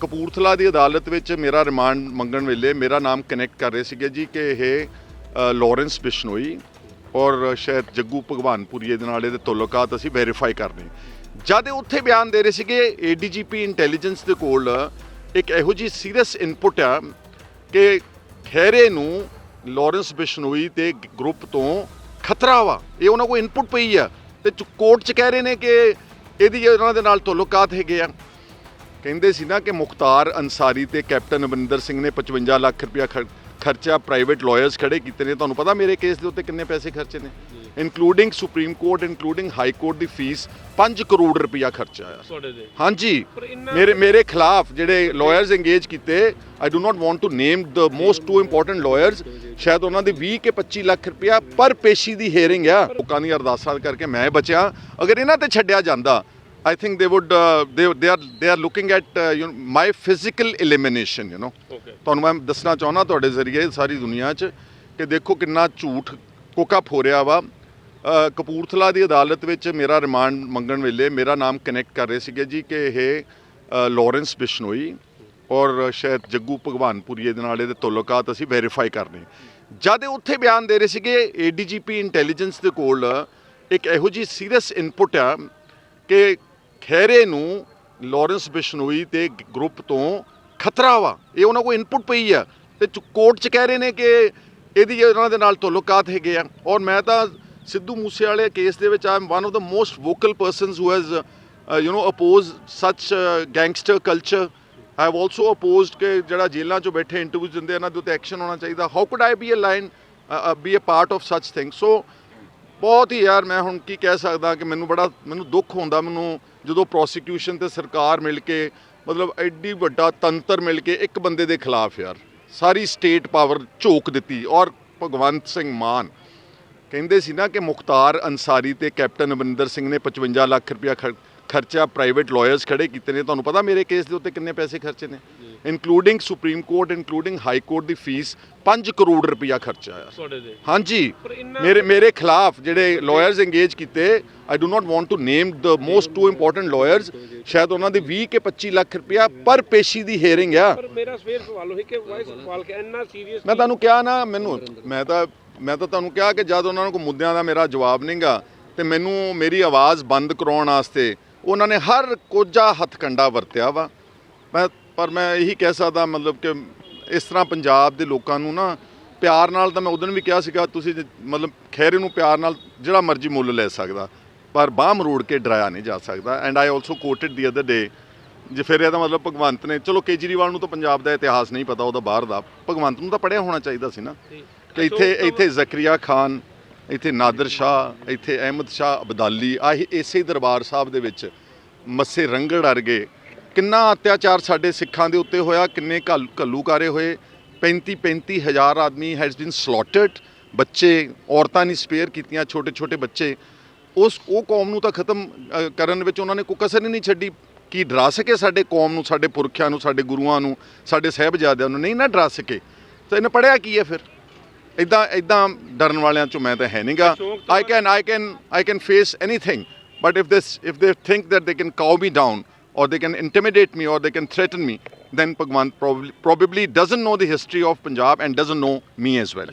ਕਪੂਰਥਲਾ ਦੀ ਅਦਾਲਤ ਵਿੱਚ ਮੇਰਾ ਰਿਮਾਂਡ ਮੰਗਣ ਵੇਲੇ ਮੇਰਾ ਨਾਮ ਕਨੈਕਟ ਕਰ ਰਹੇ ਸੀਗੇ ਜੀ ਕਿ ਇਹ ਅ, ਲਾਰੈਂਸ ਬਿਸ਼ਨੋਈ ਔਰ ਸ਼ਾਇਦ ਜੱਗੂ ਭਗਵਾਨਪੁਰੀਏ ਦੇ ਨਾਲ ਇਹਦੇ ਤਾਲੁਕਾਤ ਅਸੀਂ ਵੈਰੀਫਾਈ ਕਰਨੇ। ਜਦ ਇਹ ਉੱਥੇ ਬਿਆਨ ਦੇ ਰਹੇ ਸੀਗੇ ਏਡੀਜੀਪੀ ਇੰਟੈਲੀਜੈਂਸ ਦੇ ਕੋਲ ਇੱਕ ਇਹੋ ਜੀ ਸੀਰੀਅਸ ਇਨਪੁਟ ਆ ਕਿ ਖੈਰੇ ਨੂੰ ਲਾਰੈਂਸ ਬਿਸ਼ਨੋਈ ਤੇ ਗਰੁੱਪ ਤੋਂ ਖਤਰਾ ਵਾ। ਇਹ ਉਹਨਾਂ ਕੋਲ ਇਨਪੁਟ ਪਈ ਆ ਤੇ ਕੋਰਟ 'ਚ ਕਹਿ ਰਹੇ ਨੇ ਕਿ ਇਹਦੀ ਉਹਨਾਂ ਦੇ ਨਾਲ ਤਾਲੁਕਾਤ ਹੈਗੇ ਆ। ਕਹਿੰਦੇ ਸੀ ਨਾ ਕਿ ਮੁਖਤਾਰ ਅਨਸਾਰੀ ਤੇ ਕੈਪਟਨ ਅਮਰਿੰਦਰ ਸਿੰਘ ਨੇ 55 ਲੱਖ ਰੁਪਇਆ ਖਰ- ਖਰਚਾ ਪ੍ਰਾਈਵੇਟ ਲਾਇਰਸ ਖੜੇ ਕੀਤੇ ਨੇ। ਤੁਹਾਨੂੰ ਪਤਾ ਮੇਰੇ ਕੇਸ ਦੇ ਉੱਤੇ ਕਿੰਨੇ ਪੈਸੇ ਖਰਚੇ ਨੇ? Including supreme court including high court ਦੀ ਫੀਸ 5 ਕਰੋੜ ਰੁਪਇਆ ਖਰਚਾ ਆਇਆ ਤੁਹਾਡੇ ਦੇ ਹਾਂਜੀ। ਮੇਰੇ ਮੇਰੇ ਖਿਲਾਫ ਜਿਹੜੇ ਲਾਇਰਸ ਇੰਗੇਜ ਕੀਤੇ I do not want to name the most two important lawyers ਸ਼ਾਇਦ ਉਹਨਾਂ ਦੀ 20 ਕੇ 25 ਲੱਖ ਰੁਪਇਆ ਪਰ ਪੇਸ਼ੀ ਦੀ ਹੀਅਰਿੰਗ ਆ। ਲੋਕਾਂ ਦੀ ਅਰਦਾਸਾਂ ਕਰਕੇ ਮੈਂ ਬਚਿਆ। ਅਗਰ ਇਹਨਾਂ ਤੇ ਛੱਡਿਆ ਜਾਂਦਾ ਆਈ ਥਿੰਕ ਦੇ would they they are they are looking at you my physical elimination you know okay ਤੁਹਾਨੂੰ ਮੈਂ ਦੱਸਣਾ ਚਾਹੁੰਦਾ ਤੁਹਾਡੇ ਜ਼ਰੀਏ ਸਾਰੀ ਦੁਨੀਆ 'ਚ ਕਿ ਦੇਖੋ ਕਿੰਨਾ ਝੂਠ ਕੋਕਅਪ ਹੋ ਰਿਹਾ ਵਾ। ਅ, ਕਪੂਰਥਲਾ ਦੀ ਅਦਾਲਤ ਵਿੱਚ ਮੇਰਾ ਰਿਮਾਂਡ ਮੰਗਣ ਵੇਲੇ ਮੇਰਾ ਨਾਮ ਕਨੈਕਟ ਕਰ ਰਹੇ ਸੀਗੇ ਜੀ ਕਿ ਇਹ ਅ, ਲਾਰੈਂਸ ਬਿਸ਼ਨੋਈ ਔਰ ਸ਼ਾਇਦ ਜੱਗੂ ਭਗਵਾਨਪੁਰੀਏ ਦੇ ਨਾਲ ਇਹਦੇ ਤਾਲੁਕਾਤ ਅਸੀਂ ਵੈਰੀਫਾਈ ਕਰਨੇ ਜਦ ਇਹ ਉੱਥੇ ਬਿਆਨ ਦੇ ਰਹੇ ਸੀਗੇ ਏਡੀਜੀਪੀ ਇੰਟੈਲੀਜੈਂਸ ਦੇ ਕੋਲ ਇੱਕ ਇਹੋ ਜੀ ਸੀਰੀਅਸ ਇਨਪੁਟ ਆ ਕਿ ਖੈਰੇ ਨੂੰ ਲਾਰੈਂਸ ਬਿਸ਼ਨੋਈ ਤੇ ਗਰੁੱਪ ਤੋਂ ਖਤਰਾ ਵਾ। ਇਹ ਉਹਨਾਂ ਕੋਲ ਇਨਪੁਟ ਪਈ ਆ। ਤੇ ਕੋਰਟ 'ਚ ਕਹਿ ਰਹੇ ਨੇ ਕਿ ਇਹਦੀ ਉਹਨਾਂ ਦੇ ਨਾਲ ਤਾਲੁਕਾਤ ਹੈਗੇ ਆ। ਔਰ ਮੈਂ ਤਾਂ ਸਿੱਧੂ ਮੂਸੇ ਵਾਲੇ ਕੇਸ ਦੇ ਵਿੱਚ I'm one of the most vocal persons who has you know oppose such gangster culture I have also opposed ਕਿ ਜਿਹੜਾ ਜੇਲ੍ਹਾਂ 'ਚੋਂ ਬੈਠੇ ਇੰਟਰਵਿਊਜ਼ ਦਿੰਦੇ ਇਹਨਾਂ ਦੇ ਉੱਤੇ ਐਕਸ਼ਨ ਹੋਣਾ ਚਾਹੀਦਾ। How could I be a line be a part of such thing so ਬਹੁਤ ਹੀ ਯਾਰ, ਮੈਂ ਹੁਣ ਕੀ ਕਹਿ ਸਕਦਾ ਕਿ ਮੈਨੂੰ ਬੜਾ, ਮੈਨੂੰ ਦੁੱਖ ਹੁੰਦਾ, ਮੈਨੂੰ ਜਦੋਂ ਪ੍ਰੋਸੀਕਿਊਸ਼ਨ ਤੇ ਸਰਕਾਰ ਮਿਲ ਕੇ ਮਤਲਬ ਐਡੀ ਵੱਡਾ ਤੰਤਰ ਮਿਲ ਕੇ ਇੱਕ ਬੰਦੇ ਦੇ ਖਿਲਾਫ ਯਾਰ ਸਾਰੀ ਸਟੇਟ ਪਾਵਰ ਝੋਕ ਦਿੱਤੀ ਔਰ ਭਗਵੰਤ ਸਿੰਘ ਮਾਨ ਕਹਿੰਦੇ ਸੀ ਨਾ ਕਿ ਮੁਖਤਾਰ ਅਨਸਾਰੀ ਤੇ ਕੈਪਟਨ ਅਮਰਿੰਦਰ ਸਿੰਘ ਨੇ 55 ਲੱਖ ਰੁਪਇਆ ਖਰ- ਖਰਚਾ ਪ੍ਰਾਈਵੇਟ ਲਾਇਰਸ ਖੜੇ ਕੀਤੇ ਨੇ। ਤੁਹਾਨੂੰ ਪਤਾ ਮੇਰੇ ਕੇਸ ਦੇ ਉੱਤੇ ਕਿੰਨੇ ਪੈਸੇ ਖਰਚੇ ਨੇ? Including supreme court including high court ਦੀ ਫੀਸ 5 ਕਰੋੜ ਰੁਪਇਆ ਖਰਚਾ ਆਇਆ ਤੁਹਾਡੇ ਦੇ ਹਾਂਜੀ। ਮੇਰੇ ਮੇਰੇ ਖਿਲਾਫ ਜਿਹੜੇ ਲਾਇਰਸ ਇੰਗੇਜ ਕੀਤੇ I do not want to name the most two important lawyers ਸ਼ਾਇਦ ਉਹਨਾਂ ਦੀ 20 ਕੇ 25 ਲੱਖ ਰੁਪਇਆ ਪਰ ਪੇਸ਼ੀ ਦੀ ਹੀਅਰਿੰਗ ਆ ਪਰ ਮੇਰਾ ਸਵੇਰ ਸਵਾਲ ਹੋਈ ਕਿ ਵਾਇਸ ਸਵਾਲ ਕਿ ਇੰਨਾ ਸੀਰੀਅਸ ਮੈਂ ਤੁਹਾਨੂੰ ਕਿਹਾ ਨਾ ਮੈਨੂੰ ਮੈਂ ਤਾਂ ਮੈਂ ਤਾਂ ਤੁਹਾਨੂੰ ਕਿਹਾ ਕਿ ਜਦ ਉਹਨਾਂ ਨੂੰ ਕੋਈ ਮੁੱਦਿਆਂ ਦਾ ਮੇਰਾ ਜਵਾਬ ਨਹੀਂਗਾ ਤੇ ਮੈਨੂੰ ਮੇਰੀ ਆਵਾਜ਼ ਬੰਦ ਕਰਾਉਣ ਵਾਸਤੇ ਉਹਨਾਂ ਨੇ ਹਰ ਕੋਝਾ ਹੱਥਕੰਡਾ ਵਰਤਿਆ ਵਾ ਮੈਂ ਪਰ ਮੈਂ ਇਹੀ ਕਹਿ ਸਕਦਾ ਮਤਲਬ ਕਿ ਇਸ ਤਰ੍ਹਾਂ ਪੰਜਾਬ ਦੇ ਲੋਕਾਂ ਨੂੰ ਨਾ ਪਿਆਰ ਨਾਲ ਤਾਂ ਮੈਂ ਉਦੋਂ ਵੀ ਕਿਹਾ ਸੀਗਾ ਤੁਸੀਂ ਮਤਲਬ ਖੈਰੇ ਨੂੰ ਪਿਆਰ ਨਾਲ ਜਿਹੜਾ ਮਰਜ਼ੀ ਮੁੱਲ ਲੈ ਸਕਦਾ ਪਰ ਬਾਹ ਮਰੋੜ ਕੇ ਡਰਾਇਆ ਨਹੀਂ ਜਾ ਸਕਦਾ। And I also quoted the other day ਜੇ ਫਿਰ ਇਹਦਾ ਮਤਲਬ ਭਗਵੰਤ ਨੇ ਚਲੋ ਕੇਜਰੀਵਾਲ ਨੂੰ ਤਾਂ ਪੰਜਾਬ ਦਾ ਇਤਿਹਾਸ ਨਹੀਂ ਪਤਾ ਉਹਦਾ ਬਾਹਰ ਦਾ। ਭਗਵੰਤ ਨੂੰ ਤਾਂ ਪੜਿਆ ਹੋਣਾ ਚਾਹੀਦਾ ਸੀ ਨਾ। ਕਿ ਇੱਥੇ ਇੱਥੇ ਜ਼ਕਰੀਆ ਖਾਨ ਇੱਥੇ ਨਾਦਰ ਸ਼ਾਹ ਇੱਥੇ ਅਹਿਮਦ ਸ਼ਾਹ ਅਬਦਾਲੀ ਆਹੀ ਇਸੇ ਦਰਬਾਰ ਸਾਹਿਬ ਦੇ ਵਿੱਚ ਮੱਸੇ ਰੰਗੜ ਅਰਗੇ ਕਿੰਨਾ ਅਤਿਆਚਾਰ ਸਾਡੇ ਸਿੱਖਾਂ ਦੇ ਉੱਤੇ ਹੋਇਆ ਕਿੰਨੇ ਘੱਲ- ਘੱਲੂਕਾਰੇ ਹੋਏ। 35 35 ਹਜ਼ਾਰ ਆਦਮੀ ਹੈਜ਼ ਬੀਨ ਸਲੌਟਰਡ ਬੱਚੇ ਔਰਤਾਂ ਨਹੀਂ ਸਪੇਅਰ ਕੀਤੀਆਂ ਛੋਟੇ ਛੋਟੇ ਬੱਚੇ। ਉਸ ਉਹ ਕੌਮ ਨੂੰ ਤਾਂ ਖਤਮ ਅ, ਕਰਨ ਵਿੱਚ ਉਹਨਾਂ ਨੇ ਕੋਈ ਕਸਰ ਹੀ ਨਹੀਂ ਛੱਡੀ ਕੀ ਡਰਾ ਸਕੇ ਸਾਡੇ ਕੌਮ ਨੂੰ ਸਾਡੇ ਪੁਰਖਿਆਂ ਨੂੰ ਸਾਡੇ ਗੁਰੂਆਂ ਨੂੰ ਸਾਡੇ ਸਹਿਬਜ਼ਾਦਿਆਂ ਨੂੰ ਨਹੀਂ ਨਾ ਡਰਾ ਸਕੇ ਤਾਂ ਇਹਨੇ ਪੜਿਆ ਕੀ ਹੈ ਫਿਰ ਇਦਾਂ ਇਦਾਂ ਡਰਨ ਵਾਲਿਆਂ ਚੋਂ ਮੈਂ ਤਾਂ ਹੈ ਨਹੀਂਗਾ I can I can I can face anything but if this if they think that they can cow me down or they can intimidate me or they can threaten me then Bhagwan probably probably doesn't know the history of Punjab and doesn't know me as well